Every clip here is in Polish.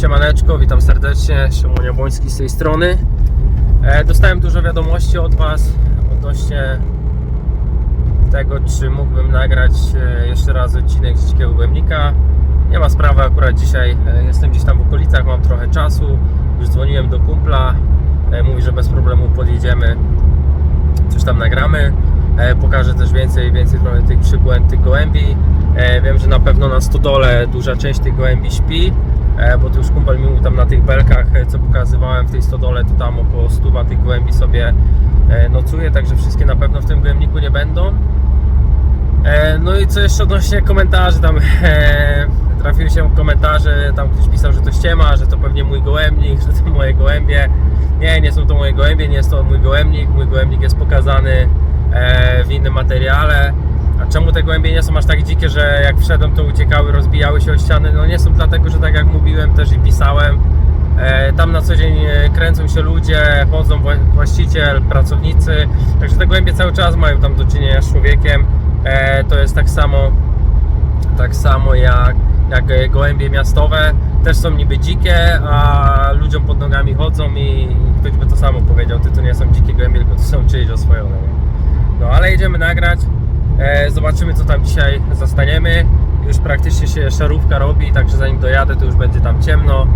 Siemaneczko, witam serdecznie, Szymon Jabłoński z tej strony. E, dostałem dużo wiadomości od Was odnośnie tego, czy mógłbym nagrać e, jeszcze raz odcinek z Dzikiego Głębnika. Nie ma sprawy, akurat dzisiaj e, jestem gdzieś tam w okolicach, mam trochę czasu. Już dzwoniłem do kumpla, mówi, że bez problemu podjedziemy, coś tam nagramy. Pokażę też więcej, więcej trochę tych przybłęd, tych gołębi. Wiem, że na pewno na stodole duża część tych gołębi śpi, bo to już kumpel mi mówił tam na tych belkach, e, co pokazywałem w tej stodole, to tam około 100 tych gołębi sobie e, nocuje, także wszystkie na pewno w tym gołębniku nie będą. E, No i co jeszcze odnośnie komentarzy, tam e, trafiły się komentarze, tam ktoś pisał, że to ściema, że to pewnie mój gołębnik, że to moje gołębie. Nie, nie są to moje gołębie, nie jest to mój gołębnik, mój gołębnik jest pokazany e, w innym materiale. A czemu te gołębie nie są aż tak dzikie, że jak wszedłem to uciekały, rozbijały się o ściany? No nie są dlatego, że tak jak mówiłem też i pisałem, E, Tam na co dzień e, kręcą się ludzie, chodzą wła- właściciel, pracownicy, także te gołębie cały czas mają tam do czynienia z człowiekiem. E, To jest tak samo, tak samo jak, jak gołębie miastowe, też są niby dzikie, a ludziom pod nogami chodzą i ktoś by to samo powiedział, ty to nie są dzikie gołębie, tylko to są czyjeś oswojone. No ale jedziemy nagrać, zobaczymy co tam dzisiaj zastaniemy. Już praktycznie się szarówka robi, także zanim dojadę to już będzie tam ciemno.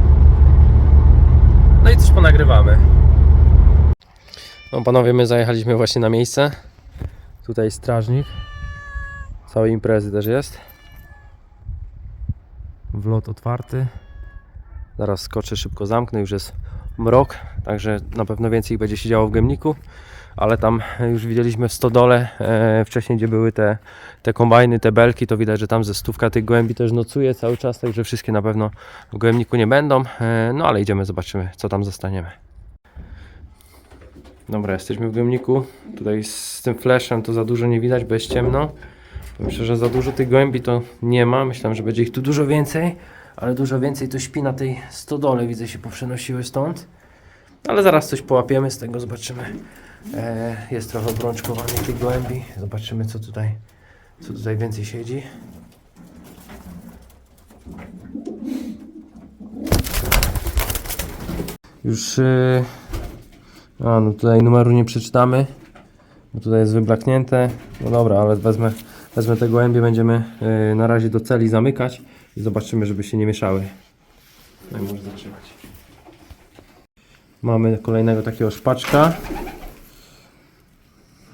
No i coś ponagrywamy. No panowie, my zajechaliśmy właśnie na miejsce. Tutaj strażnik. Całej imprezy też jest. Wlot otwarty. Zaraz skoczę, szybko zamknę, już jest mrok, także na pewno więcej będzie się działo w Gemniku. Ale tam już widzieliśmy w stodole e, wcześniej, gdzie były te, te kombajny, te belki, to widać, że tam ze stówka tych gołębi też nocuje cały czas, także wszystkie na pewno w gołębniku nie będą. E, no ale idziemy, zobaczymy, co tam zostaniemy. Dobra, jesteśmy w gołębniku. Tutaj z tym flashem to za dużo nie widać, bo jest ciemno. Myślę, że za dużo tych gołębi to nie ma. Myślałem, że będzie ich tu dużo więcej, ale dużo więcej to śpi na tej stodole. Widzę, się poprzenosiły stąd. Ale zaraz coś połapiemy z tego, zobaczymy. E, jest trochę obrączkowanych tych gołębi. Zobaczymy, co tutaj, co tutaj więcej siedzi. Już. e, A, no tutaj numeru nie przeczytamy, bo tutaj jest wyblaknięte. No dobra, ale wezmę, wezmę te gołębie, będziemy e, na razie do celi zamykać i zobaczymy, żeby się nie mieszały. No i może zaczynać. Mamy kolejnego takiego szpaczka.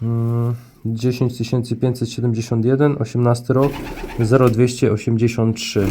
Mm, 10571, 18 rok, 0283.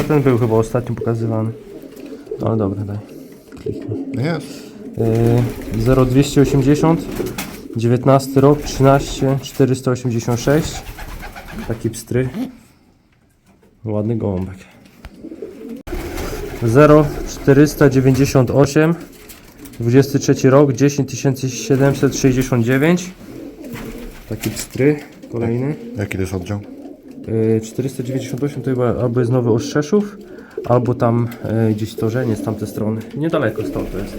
a ten był chyba ostatnio pokazywany. Ale dobra, daj. Kliknij. Jest. Yy, 0280 19 rok 13 486 taki pstry ładny gołąbek 0498 23 rok 10769 taki pstry kolejny Jaki to jest oddział? Yy, 498 to chyba albo jest Nowy Oszczeszów, albo tam yy, gdzieś Torzenie z tamtej strony. Niedaleko stąd to jest.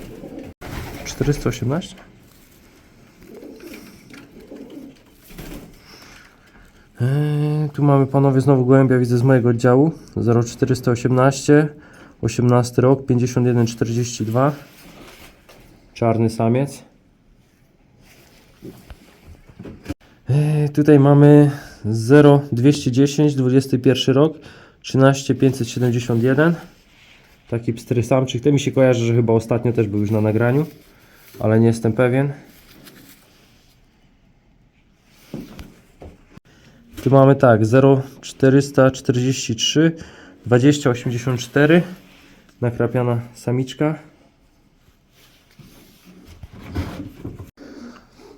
418? Yy, tu mamy panowie znowu gołębia, widzę z mojego oddziału. 0418, 18 rok, 5142. Czarny samiec. Yy, Tutaj mamy 0210, 21 rok, 13571. Taki pstry samczyk. Ten mi się kojarzy, że chyba ostatnio też był już na nagraniu, ale nie jestem pewien. Tu mamy tak 0443 2084 nakrapiana samiczka.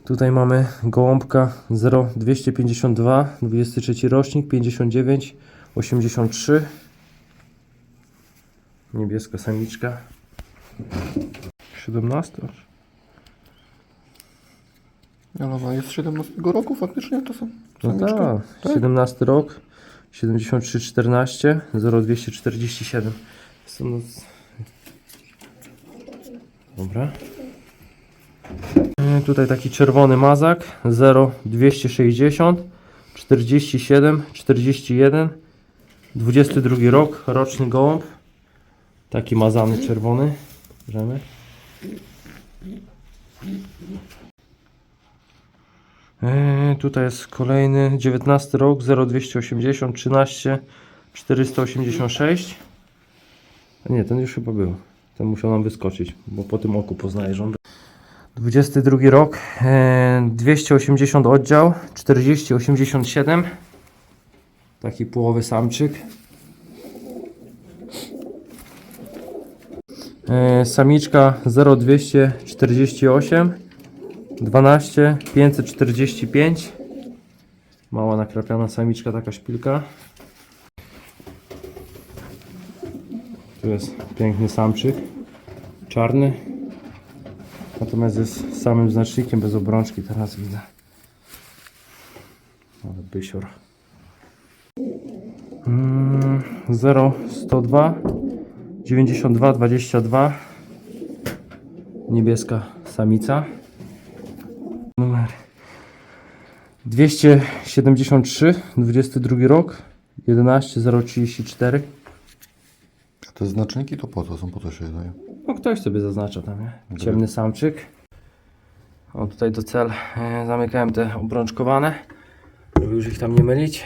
Tutaj mamy gołąbka 0252, 23 rocznik, 59, 83. Niebieska samiczka. 17 aż. Janowa jest z 17 roku faktycznie to są No samiczki? tak, 17 rok, 7314, 0247. Są no... Dobra. E, Tutaj taki czerwony mazak 0260 47 41 22 rok, roczny gołąb. Taki mazany czerwony. Bierzemy. Eee, tutaj jest kolejny 19 rok 0280 13 486 A nie, ten już chyba był ten musiał nam wyskoczyć, bo po tym oku poznaję rząd 22 rok eee, 280 oddział 4087 taki połowy samczyk eee, samiczka 0248 12 545 Mała nakrapiana samiczka, taka szpilka. Tu jest piękny samczyk. Czarny. Natomiast jest samym znacznikiem bez obrączki, teraz widzę. Ale bysior. Mm, 0 102 92 22 Niebieska samica numer 273, 22 rok, 11034. Te znaczniki to po co są? Po co się je daje? No ktoś sobie zaznacza tam, nie? Ciemny samczyk. O tutaj do cel e, zamykałem te obrączkowane, żeby już ich tam nie mylić.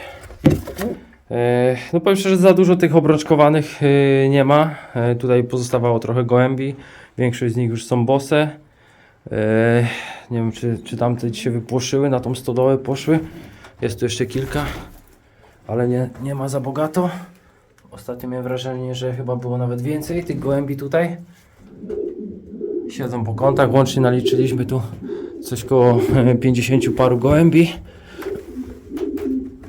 E, no powiem szczerze, za dużo tych obrączkowanych e, nie ma. E, tutaj pozostawało trochę gołębi. Większość z nich już są bose. E, nie wiem, czy, czy tamte się wypłoszyły, na tą stodołę poszły. Jest tu jeszcze kilka, ale nie, nie ma za bogato. Ostatnio miałem wrażenie, że chyba było nawet więcej tych gołębi tutaj. Siedzą po kątach, łącznie naliczyliśmy tu coś koło e, 50 paru gołębi.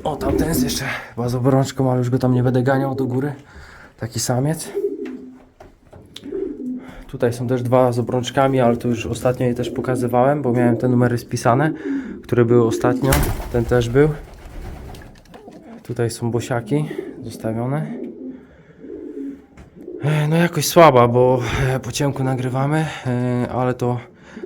O, tamten jest jeszcze chyba z obrączką, ale już go tam nie będę ganiał do góry. Taki samiec. Tutaj są też dwa z obrączkami, ale to już ostatnio je też pokazywałem, bo miałem te numery spisane, które były ostatnio. Ten też był. Tutaj są bosiaki zostawione. E, No jakoś słaba, bo e, po ciemku nagrywamy, e, ale to,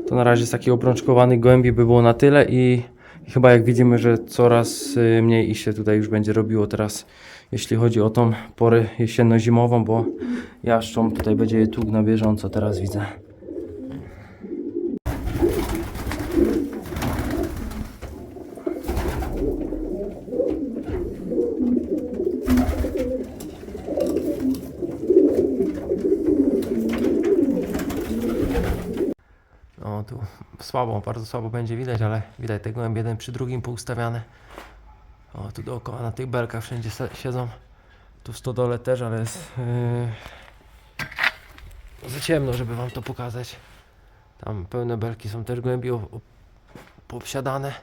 to na razie z takich obrączkowanych gołębi by było na tyle i, chyba jak widzimy, że coraz mniej i się tutaj już będzie robiło teraz, jeśli chodzi o tą porę jesienno-zimową, bo jaszczą tutaj będzie je tłuk na bieżąco, teraz widzę. O, tu słabo, bardzo słabo będzie widać, ale widać te gołębie jeden przy drugim poustawiane. O, tu dookoła na tych belkach wszędzie siedzą. Tu w stodole też, ale jest yy, za ciemno, żeby wam to pokazać. Tam pełne belki są też o- poobsiadane.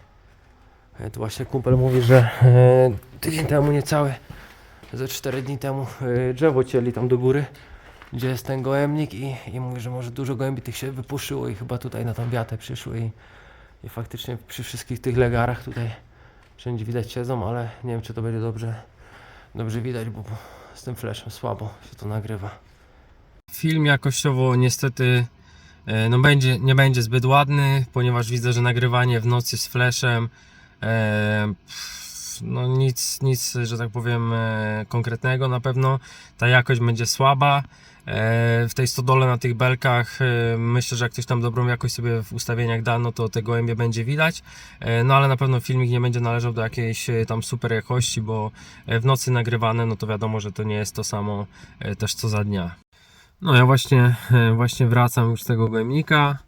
E, Tu właśnie kumpel mówi, że e, tydzień temu niecały, ze 4 dni temu e, drzewo cieli tam do góry gdzie jest ten gołębnik i, i mówi, że może dużo gołębi tych się wypuszyło i chyba tutaj na tą wiatę przyszły i, i faktycznie przy wszystkich tych legarach tutaj wszędzie widać siedzą, ale nie wiem czy to będzie dobrze, dobrze widać, bo z tym flashem słabo się to nagrywa. Film jakościowo niestety e, no będzie, nie będzie zbyt ładny, ponieważ widzę, że nagrywanie w nocy z flashem e, no nic, nic, że tak powiem e, konkretnego na pewno. Ta jakość będzie słaba. E, W tej stodole na tych belkach e, myślę, że jak ktoś tam dobrą jakość sobie w ustawieniach da, no to te gołębie będzie widać. No ale na pewno filmik nie będzie należał do jakiejś tam super jakości, bo w nocy nagrywane, no to wiadomo, że to nie jest to samo też co za dnia. No ja właśnie, właśnie wracam już z tego gołębnika.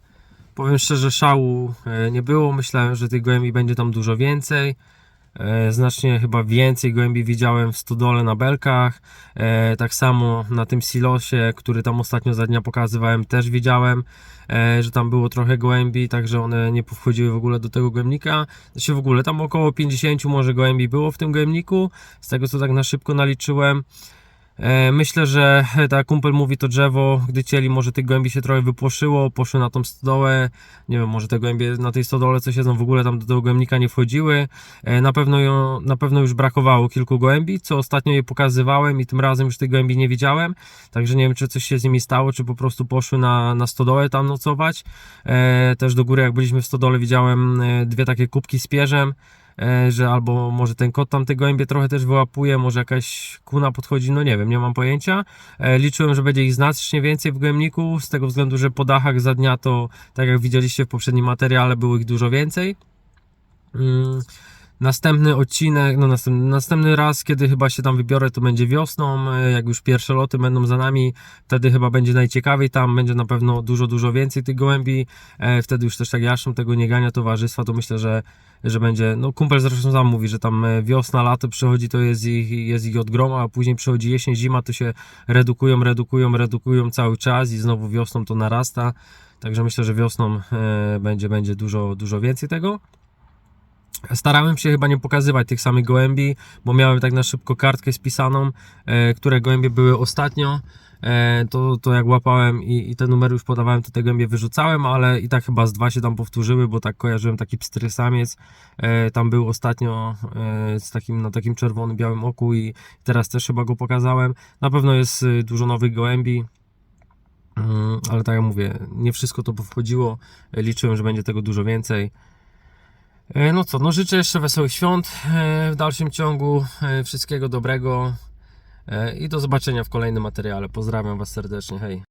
Powiem szczerze, szału nie było. Myślałem, że tych gołębi będzie tam dużo więcej. E, Znacznie chyba więcej gołębi widziałem w stodole na belkach. E, tak samo na tym silosie, który tam ostatnio za dnia pokazywałem, też widziałem, e, że tam było trochę gołębi, także one nie powchodziły w ogóle do tego gołębnika. Znaczy w ogóle tam około 50 może gołębi było w tym gołębniku, z tego co tak na szybko naliczyłem. E, Myślę, że e, tak kumpel mówi, to drzewo, gdy cieli, może tych gołębi się trochę wypłoszyło, poszły na tą stodołę. Nie wiem, może te gołębie na tej stodole, co siedzą, w ogóle tam do tego gołębnika nie wchodziły. E, Na pewno, ją, na pewno już brakowało kilku gołębi, co ostatnio je pokazywałem i tym razem już tych gołębi nie widziałem. Także nie wiem, czy coś się z nimi stało, czy po prostu poszły na, na stodołę tam nocować. Też do góry, jak byliśmy w stodole, widziałem dwie takie kubki z pierzem że albo może ten kot tam te gołębie trochę też wyłapuje, może jakaś kuna podchodzi, no nie wiem, nie mam pojęcia. E, Liczyłem, że będzie ich znacznie więcej w gołębniku, z tego względu, że po dachach za dnia to, tak jak widzieliście w poprzednim materiale, było ich dużo więcej. Następny odcinek, no następny, następny raz, kiedy chyba się tam wybiorę, to będzie wiosną, e, jak już pierwsze loty będą za nami, wtedy chyba będzie najciekawiej, tam będzie na pewno dużo, dużo więcej tych gołębi, e, wtedy już też tak jaszczą tego nie gania towarzystwa, to myślę, że, że będzie, no kumpel zresztą sam mówi, że tam e, wiosna, lato przychodzi, to jest ich, jest ich od groma, a później przychodzi jesień, zima, to się redukują, redukują, redukują cały czas i znowu wiosną to narasta, także myślę, że wiosną będzie, będzie dużo, dużo więcej tego. Starałem się chyba nie pokazywać tych samych gołębi, bo miałem tak na szybko kartkę spisaną, e, które gołębie były ostatnio. E, to, to jak łapałem i, i te numery już podawałem, to te gołębie wyrzucałem, ale i tak chyba z dwa się tam powtórzyły, bo tak kojarzyłem taki pstry samiec. E, tam był ostatnio z takim, na takim czerwonym, białym oku i teraz też chyba go pokazałem. Na pewno jest y, dużo nowych gołębi. Mm, Ale tak jak mówię, nie wszystko to powchodziło. E, Liczyłem, że będzie tego dużo więcej. E, No co, no życzę jeszcze wesołych świąt e, w dalszym ciągu, e, wszystkiego dobrego i do zobaczenia w kolejnym materiale. Pozdrawiam Was serdecznie, hej.